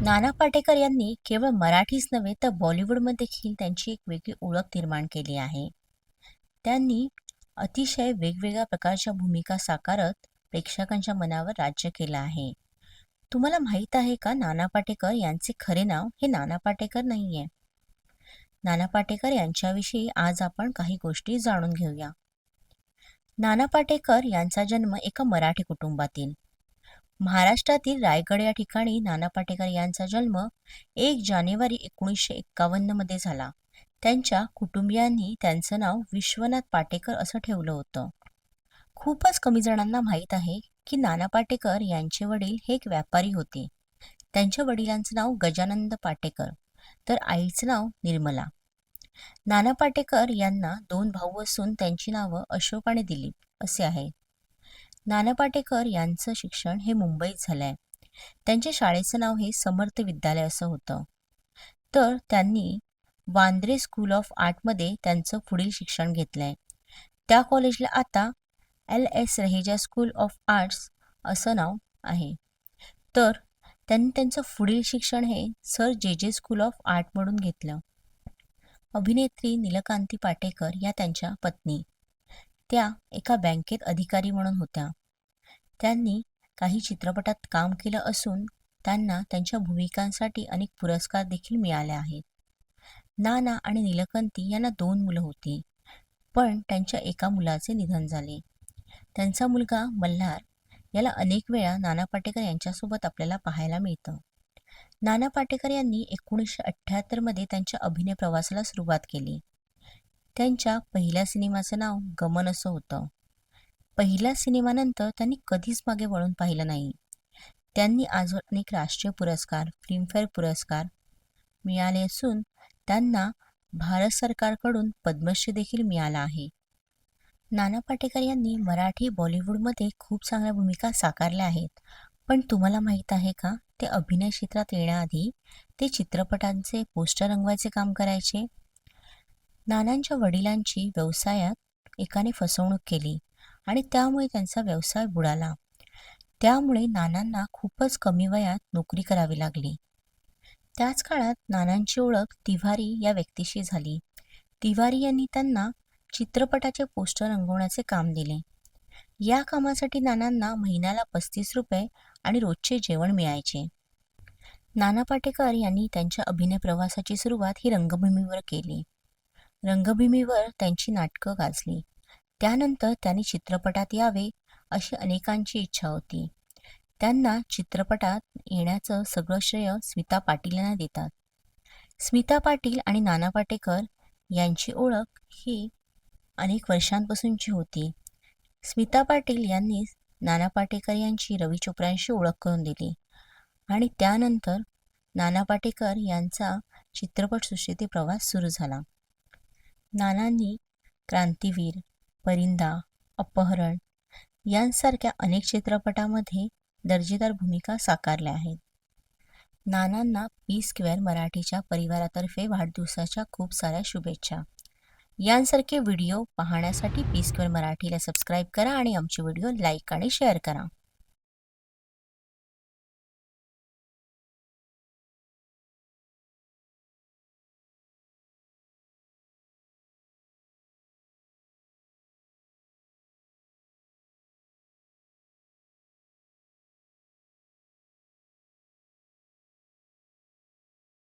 नाना पाटेकर यांनी केवळ मराठीच नव्हे तर बॉलिवूडमध्ये देखील त्यांची एक वेगळी ओळख निर्माण केली आहे. त्यांनी अतिशय वेगवेगळ्या प्रकारच्या भूमिका साकारत प्रेक्षकांच्या मनावर राज्य केलं आहे. तुम्हाला माहीत आहे का नाना पाटेकर यांचे खरे नाव हे नाना पाटेकर नाहीये? नाना पाटेकर यांच्याविषयी आज आपण काही गोष्टी जाणून घेऊया. नाना पाटेकर यांचा जन्म एका मराठी कुटुंबातील. महाराष्ट्रातील रायगड या ठिकाणी नाना पाटेकर यांचा जन्म एक जानेवारी एकोणीसशे एक्कावन्नमध्ये झाला. त्यांच्या कुटुंबियांनी त्यांचं नाव विश्वनाथ पाटेकर असं ठेवलं होतं. खूपच कमी जणांना माहीत आहे की नाना पाटेकर यांचे वडील हे एक व्यापारी होते. त्यांच्या वडिलांचं नाव गजानंद पाटेकर तर आईचं नाव निर्मला. नाना पाटेकर यांना दोन भाऊ असून त्यांची नावं अशोक आणि दिलीप असे आहे नाना पाटेकर यांचं शिक्षण हे मुंबईत झालं आहे त्यांच्या शाळेचं नाव हे समर्थ विद्यालय असं होतं. तर त्यांनी वांद्रे स्कूल ऑफ आर्टमध्ये त्यांचं पुढील शिक्षण घेतलं आहे त्या कॉलेजला आता L S Raheja school of arts असं नाव आहे. तर त्यांनी त्यांचं पुढील शिक्षण हे सर जे जे स्कूल ऑफ आर्टमधून घेतलं. अभिनेत्री नीलकांती पाटेकर या त्यांच्या पत्नी. त्या एका बँकेत अधिकारी म्हणून होत्या. त्यांनी काही चित्रपटात काम केलं असून त्यांना त्यांच्या भूमिकांसाठी अनेक पुरस्कार देखील मिळाले आहेत. नाना आणि नीलकंती यांना दोन मुलं होती पण त्यांच्या एका मुलाचे निधन झाले. त्यांचा मुलगा मल्हार याला अनेक वेळा नाना पाटेकर यांच्यासोबत आपल्याला पाहायला मिळतं. नाना पाटेकर यांनी एकोणीसशे अठ्ठ्याहत्तरमध्ये त्यांच्या अभिनय प्रवासाला सुरुवात केली. त्यांच्या पहिल्या सिनेमाचं नाव गमन असं होतं. पहिल्या सिनेमानंतर त्यांनी कधीच मागे वळून पाहिलं नाही. त्यांनी आजवर अनेक राष्ट्रीय पुरस्कार फिल्मफेअर पुरस्कार मिळाले असून त्यांना भारत सरकारकडून पद्मश्री देखील मिळाला आहे. नाना पाटेकर यांनी मराठी बॉलिवूडमध्ये खूप चांगल्या भूमिका साकारल्या आहेत. पण तुम्हाला माहीत आहे का? ते अभिनय क्षेत्रात येण्याआधी ते चित्रपटांचे पोस्टर रंगवायचे काम करायचे? नानांच्या वडिलांची व्यवसायात एकाने फसवणूक केली आणि त्यामुळे त्यांचा व्यवसाय बुडाला. त्यामुळे नानांना खूपच कमी वयात नोकरी करावी लागली. त्याच काळात नानांची ओळख तिवारी या व्यक्तीशी झाली. तिवारी यांनी त्यांना चित्रपटाचे पोस्टर रंगवण्याचे काम दिले. या कामासाठी नानांना महिन्याला पस्तीस रुपये आणि रोजचे जेवण मिळायचे. नाना पाटेकर यांनी त्यांच्या अभिनय प्रवासाची सुरुवात ही रंगभूमीवर केली. रंगभूमीवर त्यांची नाटकं गाजली. त्यानंतर त्यांनी चित्रपटात यावे अशी अनेकांची इच्छा होती. त्यांना चित्रपटात येण्याचं सगळं श्रेय स्मिता पाटील यांना देतात. स्मिता पाटील आणि नाना पाटेकर यांची ओळख ही अनेक वर्षांपासूनची होती. स्मिता पाटील यांनी नाना पाटेकर यांची रवी चोप्रांशी ओळख करून दिली आणि त्यानंतर नाना पाटेकर यांचा चित्रपटसृष्टीतील प्रवास सुरू झाला. नानांनी क्रांतीवीर परिंदा अपहरण यांसारख्या अनेक चित्रपटामध्ये दर्जेदार भूमिका साकारल्या आहेत. नानांना पी स्क्वेअर मराठीच्या परिवारातर्फे वाढदिवसाच्या खूप साऱ्या शुभेच्छा. यांसारखे व्हिडिओ पाहण्यासाठी पी स्क्वेअर मराठीला सबस्क्राईब करा आणि आमचे व्हिडिओ लाईक आणि शेअर करा.